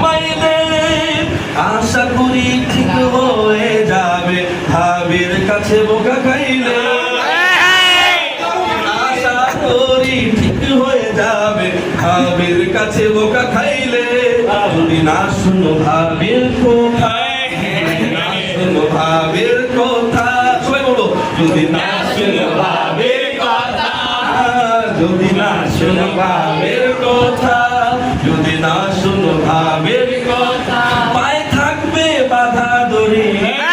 মাইলে আশা করি ঠিক হয়ে যাবে। কাছে বোকা খাইলে। আশা করি ঠিক হয়ে যাবে। ভাবির কাছে বোকা খাইলে। না শুনো ভাবির কোথায়? ভাবির কথা। সবাই বলো, যদি না শুনো ভাবির কথা, যদি না শুনো ভাবির কথা, যদি না শুনো ভাবির কথা, পায়ে থাকবে বাধা দড়ি। না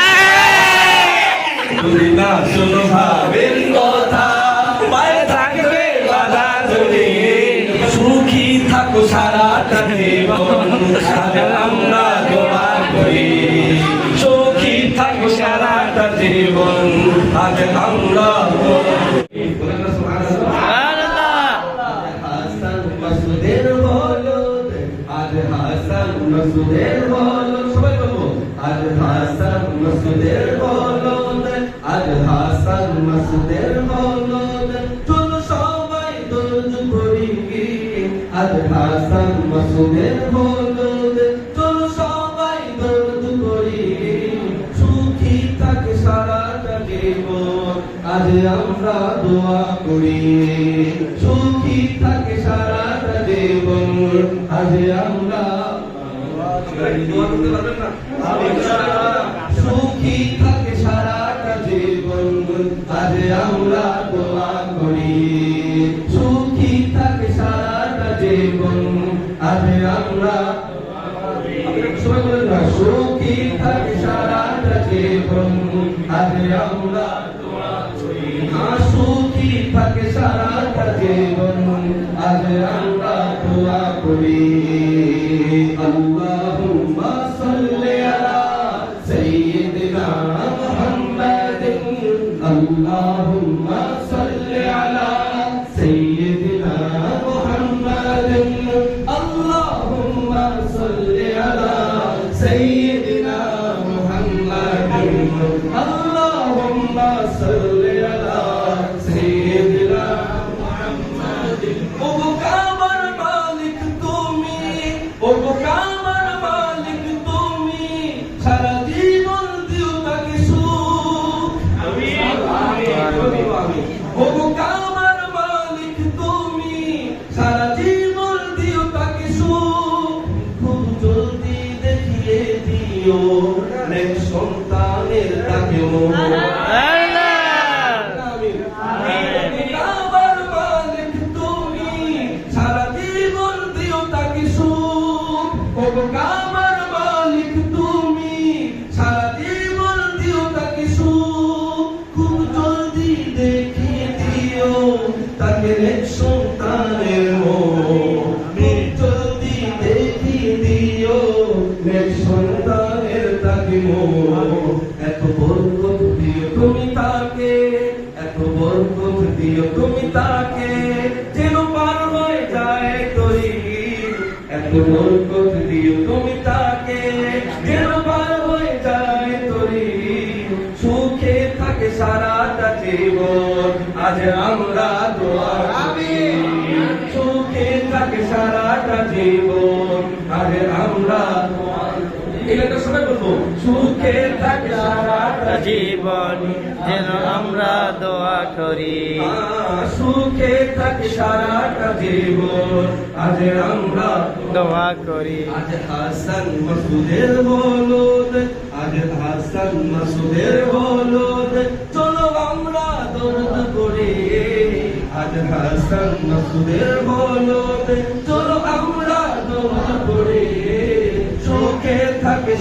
সুখী থাকো সারাটা জীবন সারা আমরা জীবন আজ আমরা হাসান মাসুদের বলো আজ হাসান মাসুদের বলো আজ হাসান মাসুদের বলো সবাই আজ হাসান মাসুদের বলো আজ আমরা দোয়া করি। সুখী থাকে সারাটা জীবন। আজ আমরা সুখী থাকে সারাটা জীবন। আজ আমরা দোয়া করি। সুখী থাকে সারাটা জীবন। আজ আমরা সুখী থাকে সারাটা জীবন। আজ আমরা সারাটা জীবন আজ আমরা দোয়া করি আল্লাহুম্মা সাল্লি আলা সাইয়্যিদিনা মুহাম্মাদিন আল্লাহুম্মা সাল্লি আলা সাইয়্যিদিনা মুহাম্মাদিন আল্লাহুম্মা সাল্লি সন্তানের তাকে বরকত দিও তুমি তাকে, যেন আমরা দোয়া করি। সুখে থাকে সারাটা জীবন, আজ আমরা দোয়া করি। এগুলো সবাই বলব সুখে থাকে সারাটা জীবন যেন আমরা দোয়া করি। সুখে থাকে সারাটা জীবন আজ আমরা দোয়া করি। আজ হাসান মাসুদের বলদ আজ হাসান মাসুদের বলদ চলো আমরা দরদ করে আজ হাসান মাসুদের বলদ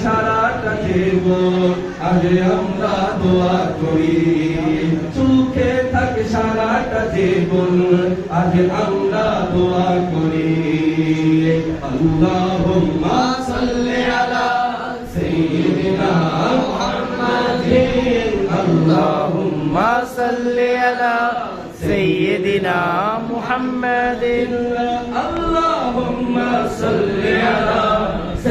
সারাটা জীবন আজ আমরা দোয়া করি সুখে থাকে সারাটা জীবন আজ আমরা দোয়া করি আল্লাহুম্মা সাল্লি আলা সাইয়্যিদিনা মুহাম্মাদিন আল্লাহুম্মা মা সাল্লি আলা সাইয়্যিদিনা মুহাম্মাদিন اللهم صل على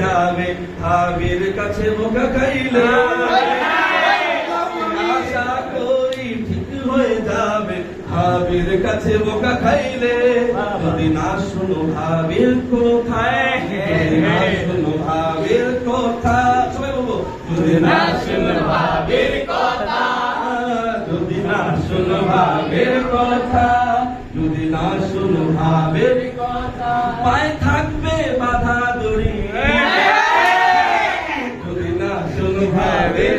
যাবে। ভাবির কাছে বোকা খাইলে আশা করি ঠিক হয়ে যাবে। ভাবির কাছে বোকা খাইলে যদি না শুনো ভাবির কোথায় না শুনো ভাবির কথা সবাই বলব যদি না শুনো ভাবির কথা যদি না শুনো ভাবির কথা যদি না শুনো ভাবির কথা পায়ে থাকবে বাধা দড়ি যদি না শুনো ভাবের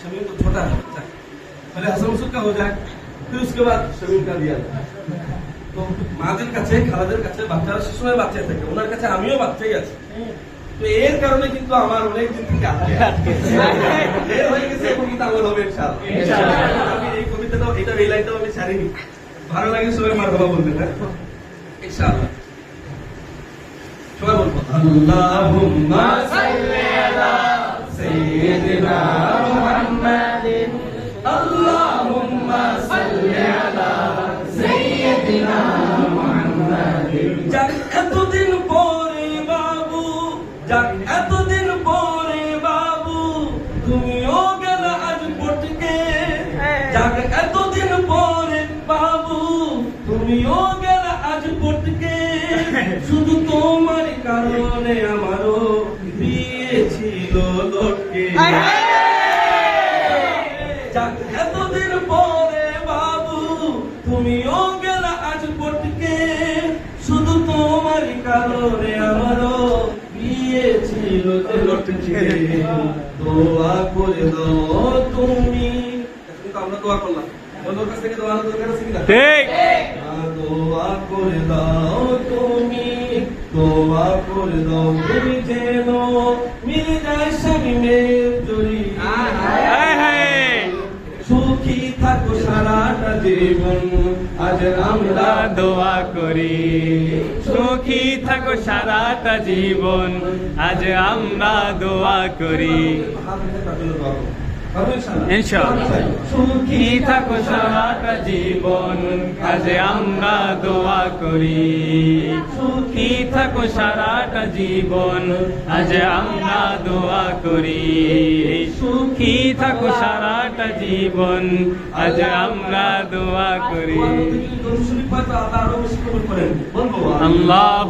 शमीम तो छोटा है बच्चा पहले হাসান मसूद का हो जाए फिर उसके बाद शमीम का दिया जाए। তো মাদের কাছে খালাদের কাছে বাচ্চারা সবসময় বাচ্চা থাকে ওনার কাছে আমিও বাচ্চাই আছি তো এর কারণে কিন্তু আমার অনেক দিন থেকে আটকে আটকে এর হয়ে গেছে এখন কিন্তু আমার হবে ইনশাআল্লাহ ইনশাআল্লাহ। আমি এই কবিতাটাও এটা এই লাইনটাও আমি ছাড়িনি ভালো লাগে সবাই মার বাবা বলবেন হ্যাঁ ইনশাআল্লাহ সবাই বলবো আল্লাহুম্মা সাল্লি আলা সাইয়্যিদিনা তুমিও গেল আজ পটকে। যাক এতদিন পরে বাবু তুমিও গেল আজ পটকে। শুধু তোমার কারণে আমারও বিয়ে ছিল লোটকে। যাক এতদিন পরে বাবু তুমিও গেল আজ পটকে। শুধু তোমার কারণে আমারও বিয়ে ছিল লোটকে। দোয়া করে দাও তুমি। আমরা দোয়া করলাম বন্ধুর কাছ থেকে দোয়া দরকার আছে কিনা? ঠিক। দোয়া করে দাও তুমি দোয়া করে দাও তুমি যেন মিলে যায় স্বামী মেয়ের জড়ি। হায় হায়। সুখী থাকো সারাটা জীবন আজ আমরা আমরা দোয়া করি। সুখী থাকো সারাটা জীবন আজ আমরা দোয়া করি। সুখী থাকো সারাটা জীবন কাজে আমরা দোয়া করি। সুখী থাকো সারাটা জীবন আজ আমরা দোয়া করি। সুখী থাকো সারাটা জীবন আজ আমরা দোয়া করি। আল্লাহ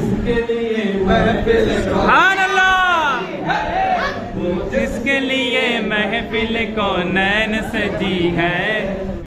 जिसके लिए महफिल को नैन सजी है